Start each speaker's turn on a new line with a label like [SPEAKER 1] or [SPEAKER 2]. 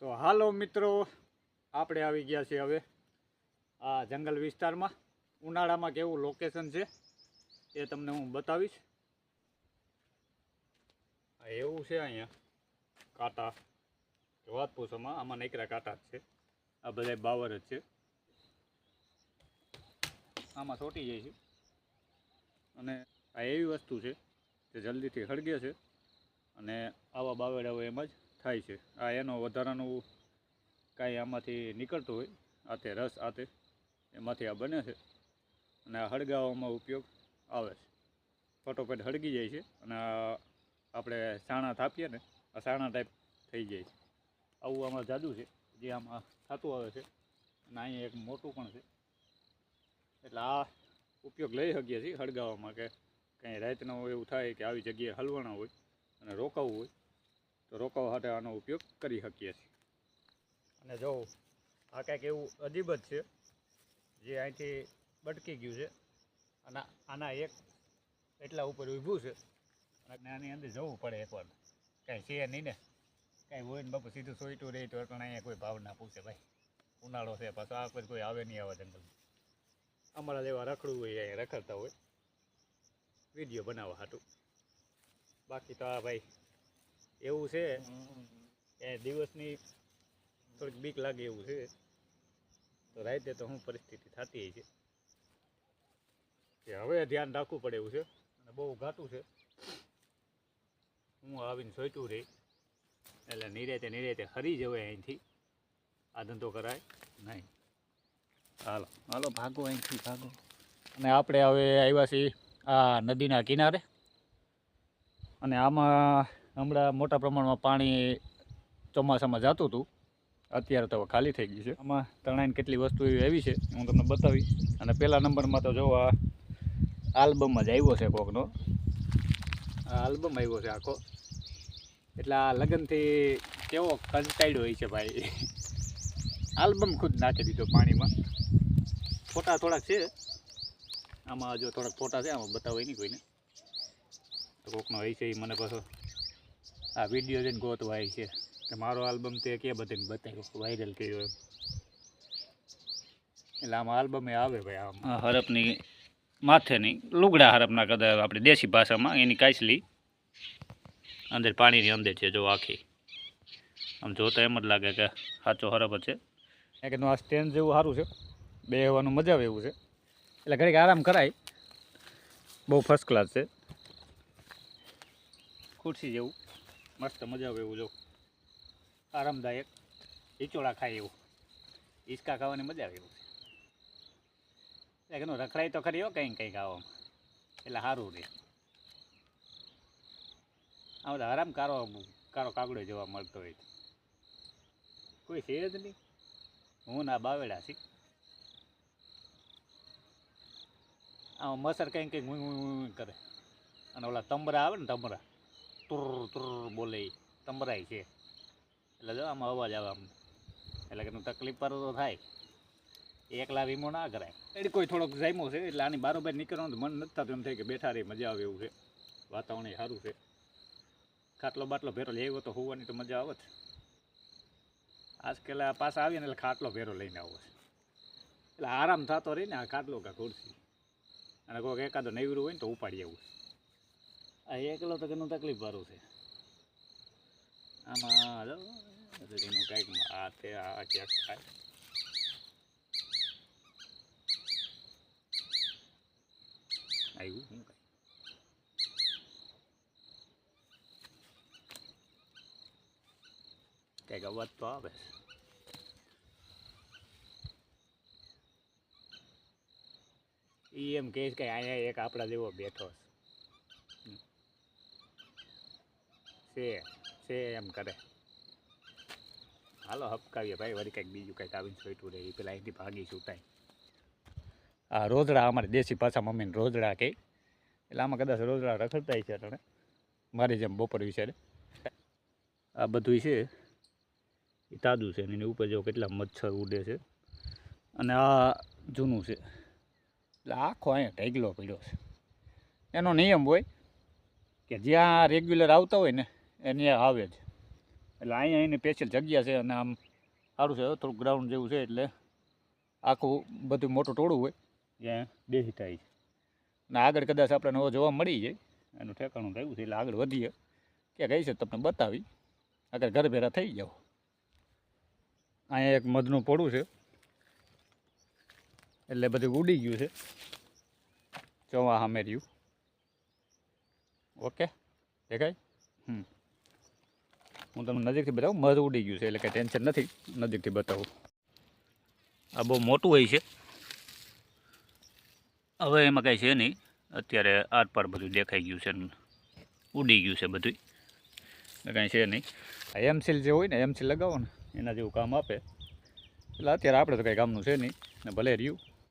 [SPEAKER 1] તો હાલો મિત્રો, આપણે આવી ગયા છીએ હવે આ જંગલ વિસ્તારમાં. ઉનાળામાં કેવું લોકેશન છે એ તમને હું બતાવીશ. એવું છે અહીંયા, કાંટા. વાત પૂછોમાં આમાં નીકળ્યા કાંટા જ છે. આ બધા બાવર જ છે. આમાં છોટી જાય છે. અને આ એવી વસ્તુ છે જે જલ્દીથી સળગે છે. અને આવા બાવેડાઓ એમ જ થાય છે. આ એનો વધારાનું કાંઈ આમાંથી નીકળતું હોય આતે રસ આતે એમાંથી આ બને છે. અને આ હળગાવામાં ઉપયોગ આવે છે. ફટોફટ હળગી જાય છે અને આપણે સાણા થાપીએ ને, આ સાણા ટાઈપ થઈ જાય છે. આવું આમાં જાદુ છે, જે આમાં થતું આવે છે. અને અહીંયા એક મોટું પણ છે. એટલે આ ઉપયોગ લઈ શકીએ છીએ હળગાવવામાં કે કંઈ રાતના એવું થાય કે આવી જગ્યાએ હલવાના હોય અને રોકાવું હોય. તો રોકાવા માટે આનો ઉપયોગ કરી શકીએ છીએ. અને જો, આ કંઈક એવું અજીબ જ છે, જે અહીંથી બટકી ગયું છે, અને આના એક એટલા ઉપર ઊભું છે. અને આની અંદર જવું પડે એકવાર. કાંઈ છે નહીં ને. કાંઈ હોય ને બાપુ, સીધું સોઈટું રહી તો પણ અહીંયા કોઈ ભાવ ના પૂછે ભાઈ. ઉનાળો છે, પાછો આ કોઈ આવે નહીં આવે જંગલમાં. અમારા જેવા રખડવું હોય અહીંયા રખડતા હોય. વીડિયો બનાવવા હાટું. બાકી તો આ ભાઈ એવું છે. એ દિવસની થોડીક બીક લાગે એવું છે. તો રાતે તો શું પરિસ્થિતિ થતી હોય છે. કે હવે ધ્યાન રાખવું પડે એવું છે. અને બહુ ઘાટું છે. હું આવીને સોચું રહી. એટલે નિરેતે નિરેતે હરી જવાય અહીંથી. આ ધંધો કરાય નહીં. હાલો. હાલો ભાગો અહીંથી ભાગો. અને આપણે હવે આવ્યા છીએ આ નદીના કિનારે. અને આમાં હમણાં મોટા પ્રમાણમાં પાણી ચોમાસામાં જતું હતું. અત્યારે તો ખાલી થઈ ગયું છે. આમાં તણાઈને કેટલી વસ્તુ એવી છે, હું તમને બતાવી અને પહેલા નંબરમાં તો જો આ આલ્બમ જ આવ્યો છે કોકનો. આ આલ્બમ આવ્યો છે આખો. એટલે આ લગ્નથી કેવો કંટાળ્યો હોય છે ભાઈ. આલ્બમ ખુદ નાખી દીધો પાણીમાં. ફોટા થોડાક છે. આમાં જો થોડાક ફોટા છે, આમાં બતાવે નહીં કોઈને. કોકનો હોય છે એ મને પાછો આ વીડિયો જઈને ગોતવાય છે. કે મારો આલ્બમ તે કે બધાને બતાવ્યો વાયરલ કર્યો એમ. એટલે આમાં આલ્બમે આવે ભાઈ આમ.
[SPEAKER 2] હરપની માથેની લુગડા હરપના કદાચ આપણે દેશી ભાષામાં એની કાચલી અંદર પાણીની અંદર છે જો આખી. આમ જોતા એમ જ લાગે કે સાચો હરપ જ છે.
[SPEAKER 1] કે આ સ્ટેન્ડ જેવું સારું છે. બેહવાનું મજા આવે એવું છે. એટલે ઘડીક આરામ કરાય. બહુ ફર્સ્ટ ક્લાસ છે. ખુરશી જેવું. મસ્ત મજા આવે એવું જો. આરામદાયક. હિચોળા ખાય એવું. હિંચકા ખાવાની મજા આવે એવું. છે એનું રખડાય તો ખરી હો કંઈક કંઈક ખાવામાં. એટલે સારું રહે. આ બધા આરામ કારો કારો કાગડો જોવા મળતો હોય કોઈ છે જ નહીં. હું ના બાવેડા છી આમાં મસર કંઈક કંઈક કરે. અને ઓલા તંબરા આવે ને તંબરા તુર તુર બોલે. તંબરાય છે. એટલે જો આમાં અવાજ આવે આમ. એટલે કે તકલીફ પર તો થાય. એકલા વીમો ના કરાય. એટલે કોઈ થોડોક જામ્યો છે, એટલે આની બારોબાર નીકળવાનું મન નથી થતું એમ થાય કે બેઠા રહી, મજા આવે એવું છે. વાતાવરણ સારું છે. ખાટલો બાટલો ભેરો લેવો તો હોવાની તો મજા આવે જ. આજકાલ પાછા આવીએ ને એટલે ખાટલો ભેરો લઈને આવો છે. એટલે આરામ થતો રહી ને આ ખાટલો કા ખુરશી અને કોઈક એકાદો નૈવરું હોય ને તો ઉપાડી આવું આ એકલો તો ઘણું તકલીફ વાળું છે. આમાં જો એનું આ તે, આ ક્યાંક થાય. આવ્યું શું કાંઈ? કંઈક અવાજ તો આવે છે. એમ કહે કે અહીંયા એક આપણા જેવો બેઠો છે. છે છે એમ કરે. હાલો, હપકાવીએ ભાઈ, વળી કંઈક બીજું કંઈક આવીને છોટું રહે પેલા અહીંથી ભાગી છૂટાય આ રોજડા અમારી દેશી ભાષા મમ્મીને રોજડા કહે એટલે આમાં કદાચ રોજડા રખડતા છે તમે મારી જેમ બપોર વિશે આ બધું છે, એ તાજું છે એની ઉપર જો કેટલા મચ્છર ઉડે છે. અને આ જૂનું છે. એટલે આખો અહીંયા ઢેગલો પડ્યો છે. એનો નિયમ હોય કે જ્યાં રેગ્યુલર આવતા હોય ને એને આવે જ. એટલે અહીંયા એની સ્પેશિયલ જગ્યા છે અને આમ સારું છે થોડુંક ગ્રાઉન્ડ જેવું છે એટલે આખું બધું મોટું ટોળું હોય. જ્યાં બેસી થાય છે. અને આગળ કદાચ આપણે નવો જોવા મળી જાય. એનું ઠેકાણું થયું છે એટલે આગળ વધીએ. ક્યાં કઈ છે તમને બતાવી. આગળ ઘર ભેરા થઈ જાઓ. અહીંયા એક મધનું પોળું છે. એટલે બધું ઉડી ગયું છે. ચોવા સામે રહ્યું. ઓકે દેખાય? હમ. હું તમને નજીકથી બતાવું, મધ ઉડી ગયું છે, એટલે કંઈ ટેન્શન નથી. નજીકથી બતાવું.
[SPEAKER 2] આ બહુ મોટું હોય છે. હવે એમાં કાંઈ છે નહીં. અત્યારે આર પાર બધું દેખાઈ ગયું છે ઉડી ગયું છે બધું
[SPEAKER 1] કાંઈ છે નહીં. આ એમસીલ જે હોય ને એમસીલ લગાવો ને, એના જેવું કામ આપે. એટલે અત્યારે આપણે તો કંઈ કામનું છે નહીં. ને ભલે રહ્યું.